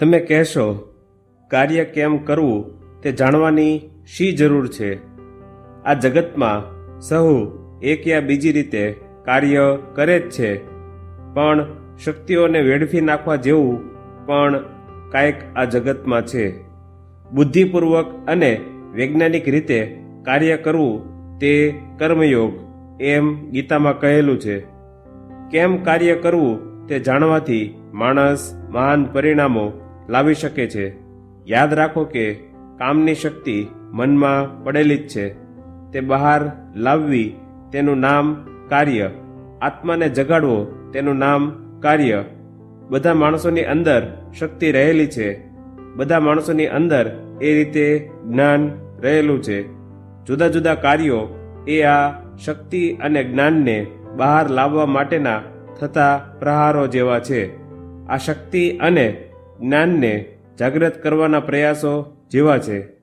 તમે કહેશો, કાર્ય કેમ કરવું તે જાણવાની શી જરૂર છે? આ જગતમાં સહુ એક યા બીજી રીતે કાર્ય કરે જ છે. પણ શક્તિઓને વેડફી નાખવા જેવું પણ કાંઈક આ જગતમાં છે. બુદ્ધિપૂર્વક અને વૈજ્ઞાનિક રીતે કાર્ય કરવું તે કર્મયોગ, એમ ગીતામાં કહેલું છે. કેમ કાર્ય કરવું તે જાણવાથી માણસ મહાન પરિણામો લાવી શકે છે. યાદ રાખો કે કામની શક્તિ મનમાં પડેલી જ છે. તે બહાર લાવવી તેનું નામ કાર્ય. આત્માને જગાડવો તેનું નામ કાર્ય. બધા માણસોની અંદર શક્તિ રહેલી છે. બધા માણસોની અંદર એ રીતે જ્ઞાન રહેલું છે. જુદા જુદા કાર્યો એ આ શક્તિ અને જ્ઞાનને બહાર લાવવા માટેના થતા પ્રહારો જેવા છે. આ શક્તિ અને જ્ઞાનને જાગૃત કરવાના પ્રયાસો જેવા છે.